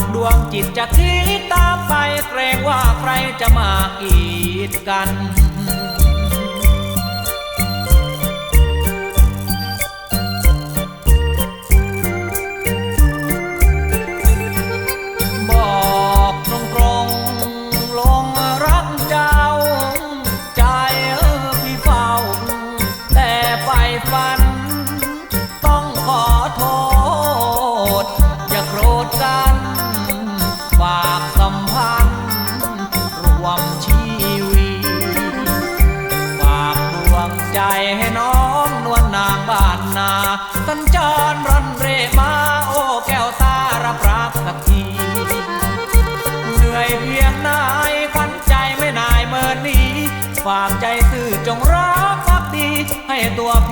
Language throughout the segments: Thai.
ากดวงจิตจะคิดตามไปเกรงว่าใครจะมากีดกัน ตัว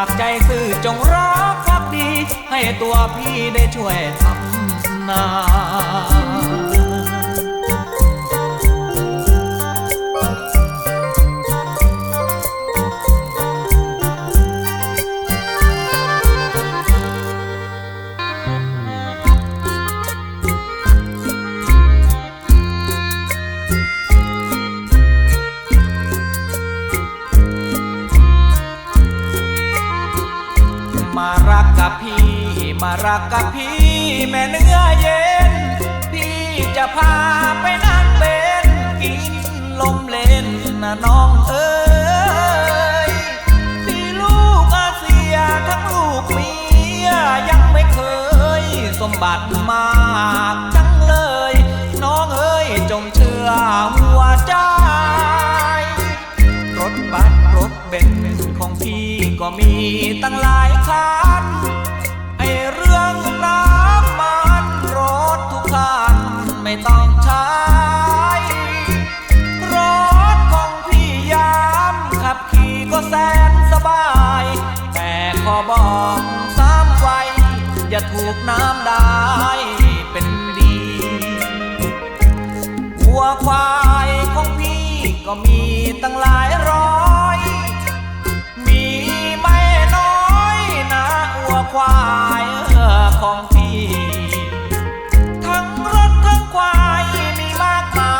ากใจซื่อจงรักพักดี ให้ตัวพี่ได้ช่วยทำนา บัติมากจังเลย น้องเอ้ยจงเชื่อหัวใจ รถบัสรถเบนซ์ของพี่ก็มีตั้งหลายคันไอเรื่องน้ำมันรถทุกคันไม่ต้องใช้รถของพี่ยามขับขี่ก็แสนสบาย แต่ขอบอกสามไว้อย่าถูกน้ำ ก็มีตั้งหลายร้อย มีไม่น้อยนะอัวควายของพี่ ทั้งรถทั้งควายมีมากมา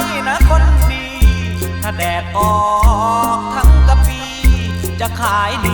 ยนะคนดี ถ้าแดดออกทั้งกะปีจะขายดี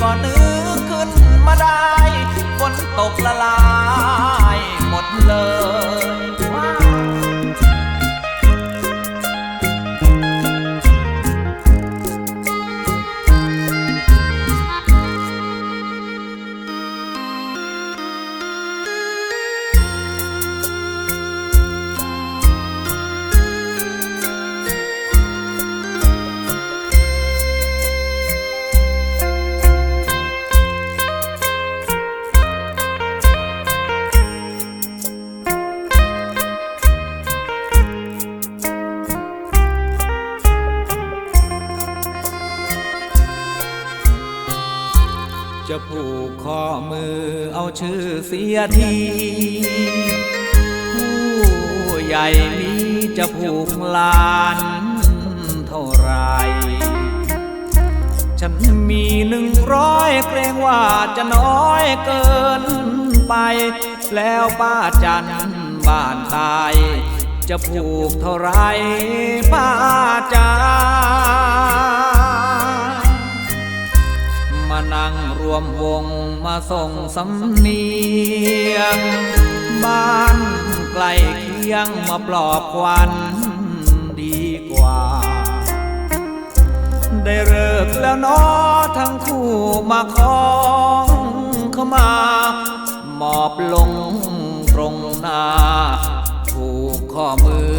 ก็นึกขึ้นมาได้ฝนตกละ จะผูกข้อมือเอาชื่อเสียทีผู้ใหญ่นี้จะผูกลานเท่าไร ฉันมีหนึ่งร้อยเกรงว่าจะน้อยเกินไป แล้วป้าจันบ้านตาย จะผูกเท่าไรป้าจ๋ามานั่ง รวมวงมาส่งสำเนียง บ้านใกล้เคียงมาปลอบควันดีกว่า ได้เลิกแล้วนอทั้งคู่มาคองเข้ามามอบลงตรงหน้าผูกข้อมือ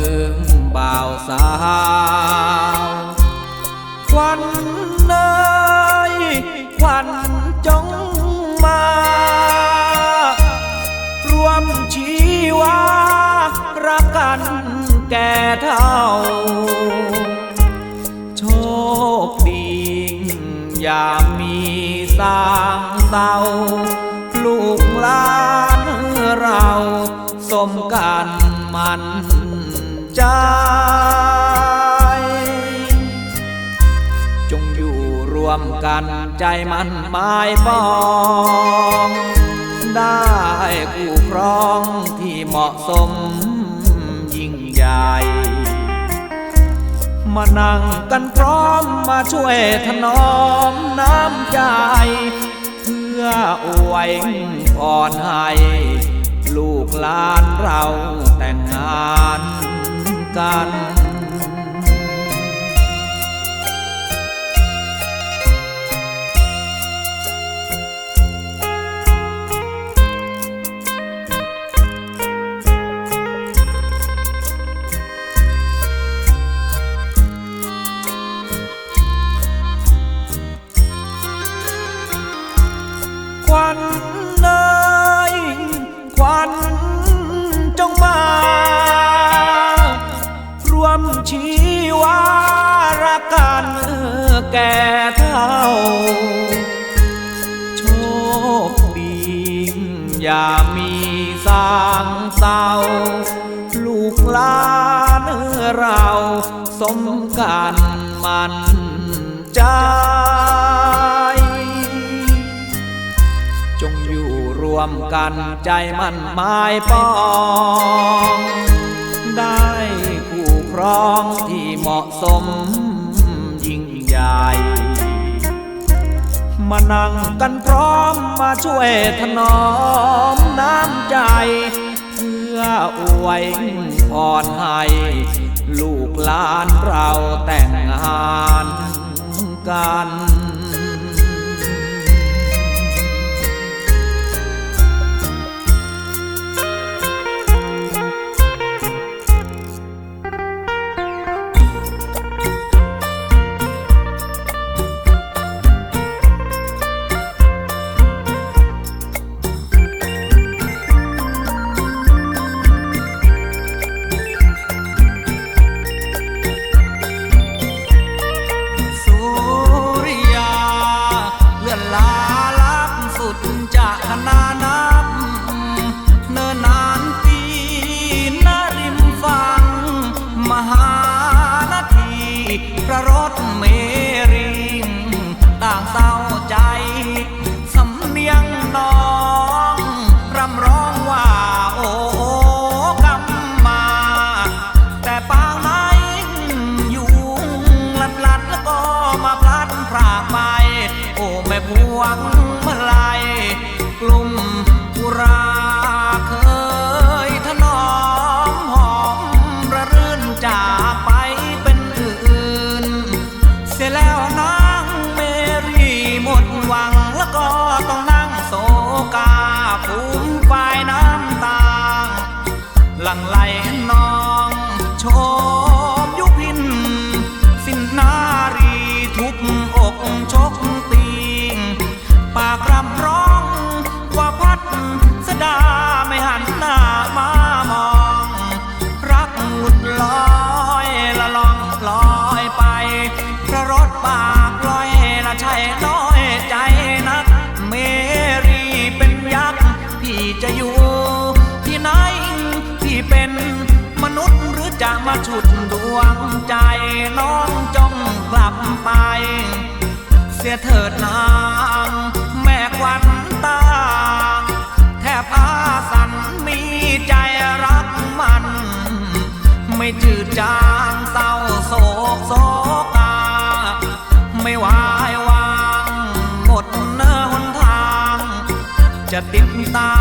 บ่าวสาวควันเนยควัน มา รวมชีวารักกันแก่เท่า โชคดีอย่ามีสร้างเศร้าลูกหลานเราสมกันมันใจจงอยู่รวมกัน ใจมันหมายปองได้คู่ครองที่เหมาะสมยิ่งใหญ่ มานั่งกันพร้อมมาช่วยถนอมน้ำใจ เพื่ออวยพรให้ลูกหลานเราแต่งงานกัน คดีอย่ามีสร้างเศร้าลูกหลานเราสมกันมันใจจงอยู่รวมกันใจมันหมายปอง ได้คู่ครองที่เหมาะสมยิ่งใหญ่ มานั่งกันพร้อมมาช่วยถนอมน้ำใจ เพื่ออวยพรให้ลูกหลานเราแต่งงานกัน พ ก็ต้อง น้องจงกลับไป เสียเถิดนางแม่ควันตา แทบอาสันมีใจรักมัน ไม่จืดจางเศร้าโศกโศกา ไม่วายวางหมดเนื้อหนทาง จะติดตา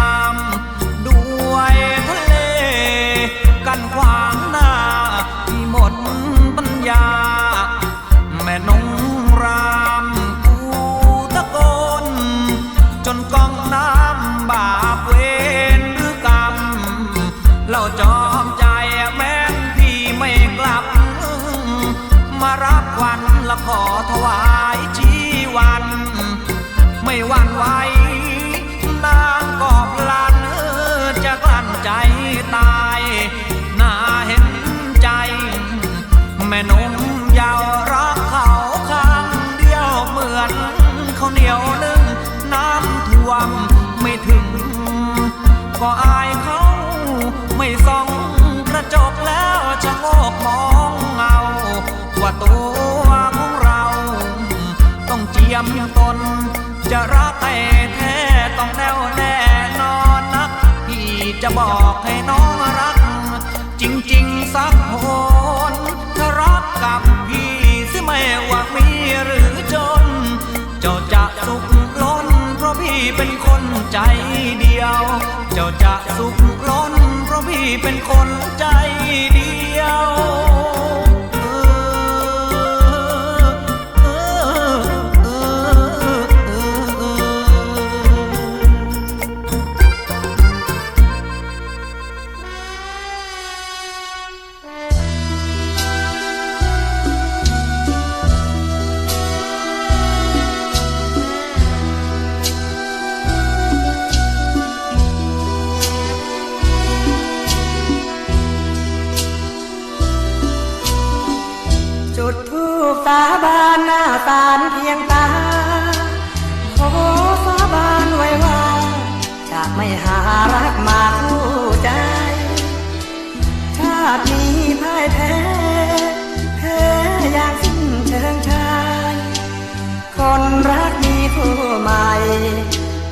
วายชีวัน ไม่วันไหว เจียมตน จะรักให้แท้ต้องแน่วแน่นอนนัก พี่จะบอกให้น้องรัก จริงๆสักคนถ้ารักกับพี่สิไม่ว่ามีหรือจน เจ้าจะสุขล้น เพราะพี่เป็นคนใจเดียว เจ้าจะสุขล้น เพราะพี่เป็นคนใจเดียว หน้าศาลเพียงตา ขอสาบานไว้ว่าจะไม่หารักมาคู่ใจ ชาตินี้พ่ายแพ้แพ้อย่างสิ้นเชิงชาย คนรักมีผู้ใหม่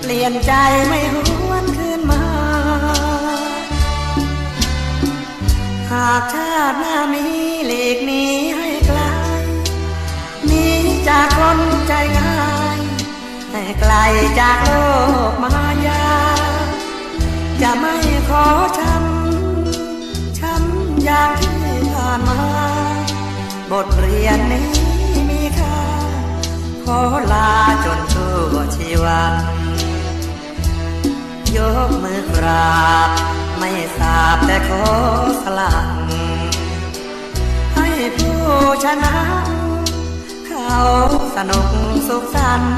เปลี่ยนใจไม่หวนคืนมา หากชาติหน้ามีหลีกนี้ จากคนใจง่ายให้ไกลจากโลกมายา จะไม่ขอช้ำช้ำอย่างที่ผ่านมา บทเรียนนี้มีค่า ขอลาจนชั่วชีวันยกมือกราบ ไม่ทราบแต่ขอสลักให้ผู้ชนะ สนุกสุขสันต์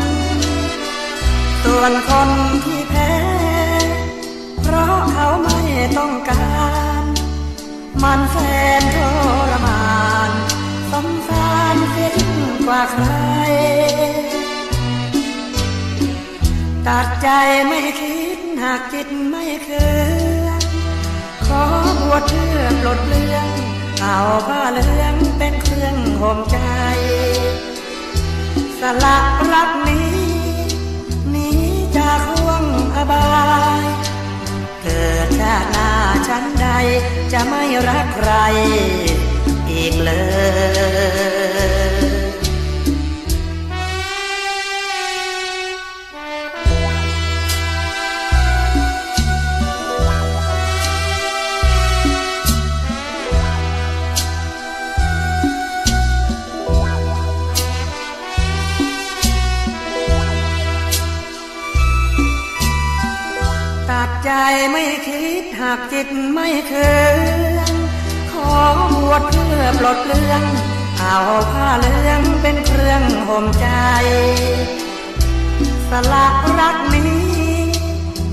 ส่วนคนที่แพ้ เพราะเขาไม่ต้องการ มันแสนทรมานสงสารเสียยิ่งกว่าใคร ตัดใจไม่คิดหากจิตไม่เคืนขอบวชเพื่อปลดเรื่องเอาผ้าเหลืองเป็นเครื่องห่มใจ สละรักนี้หนีจากห่วงอบายเกิดชาติหน้าฉันใดจะไม่รักใครอีกเลย ไม่คิดหากจิตไม่เคืนขอบวชเพื่อปลดเปลื้องเอาผ้าเลืองเป็นเครื่องห่มใจ สละรักนี้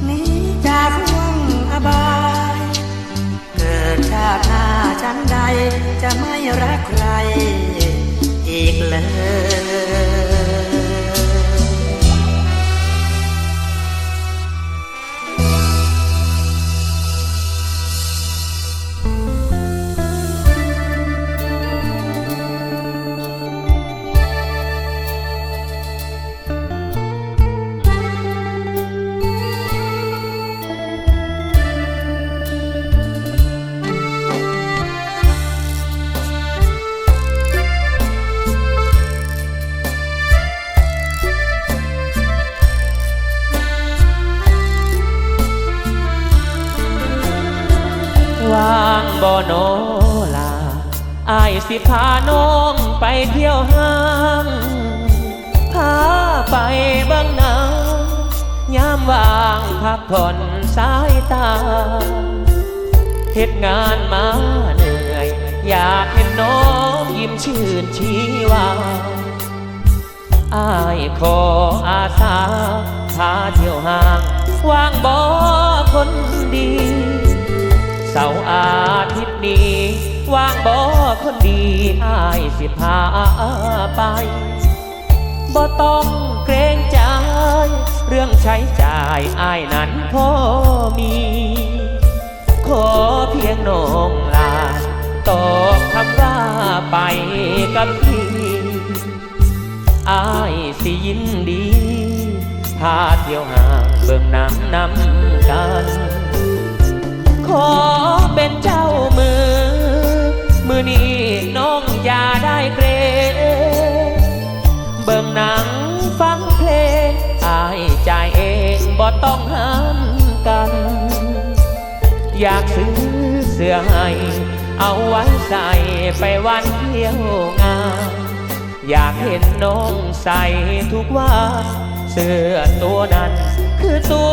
นี้จากห่วงอบาย เกิดชาติหน้าฉันใดจะไม่รักใครอีกเลย สิพาน้องไปเที่ยวห้างพาไปบิ่งนังยามว่างพักผ่อนสายตาเหตุงานมาเหนื่อย อยากเห็นน้องยิ้มชื่นชีวาอายขออาสาพาเที่ยวห้างว่างบ่คนดี เสาร์อาทิตย์นี้ว่างบ่ คนดีอายสิพาไป บ่ต้องเกรงใจ เรื่องใช้จ่ายอายนั้นพอมี ขอเพียงน้องลาตอบคำว่าไปกับพี่อายสิยินดี พาเที่ยวห่างเบิ่งหนังนำกัน ขอเป็นเจ้ามือ มือนี้น้องอย่าได้เกรงเบิ่งหนังฟังเพลงอายใจายเองบ่ต้องห้ามกัน อยากซื้อเสื้อให้เอาไว้ใส่ไปวันเที่ยวงานอยากเห็นน้องใส่ทุกวันเสื้อตัวนั้น คือตั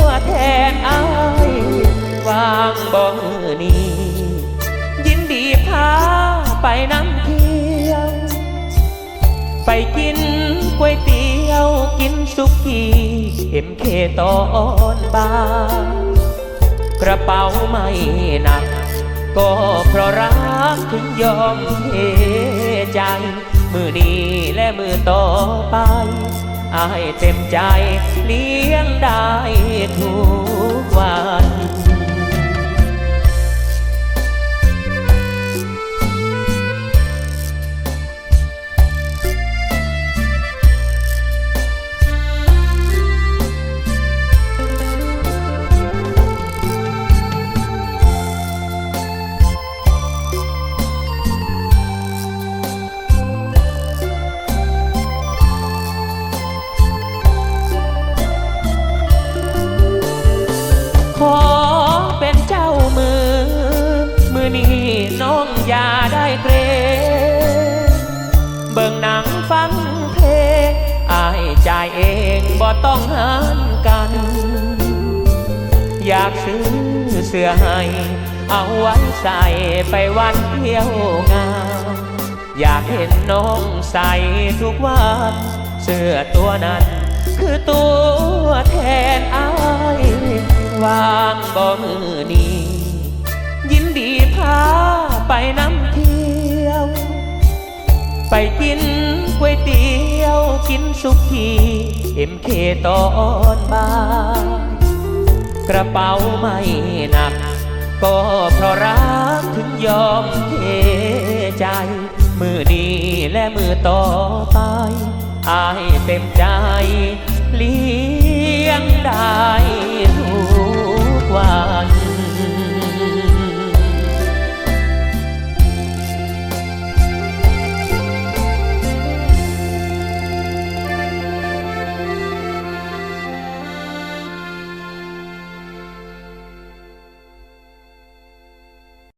วแทนอายวางบ่มือนี้าไปน้ำเที่ยว ไปกินก๋วยเตี๋ยวกินสุกี้เอ็มเคตอนบางกระเป๋าไม่หนัก ก็เพราะรักถึงยอมเทใจ มือนี้และมือต่อไปอายเต็มใจเลี้ยงได้ทุกวัน ต้องหารกัน อยากซื้อเสื้อให้ เอาไว้ใส่ไปวันเที่ยวงาน อยากเห็นน้องใส่ทุกวันเสื้อตัวนั้น คือตัวแทนอายวางบ่มือนี้ยินดีพาไปน้ำเที่ยว ไปกินก๋วยเตี๋ยวกินสุกี้ เข็มเคตอนบ่ายกระเป๋าไม่หนัก ก็เพราะรักถึงยอมเทใจ มือนี้และมือต่อไป อายเต็มใจ เลี้ยงได้ทุกวัน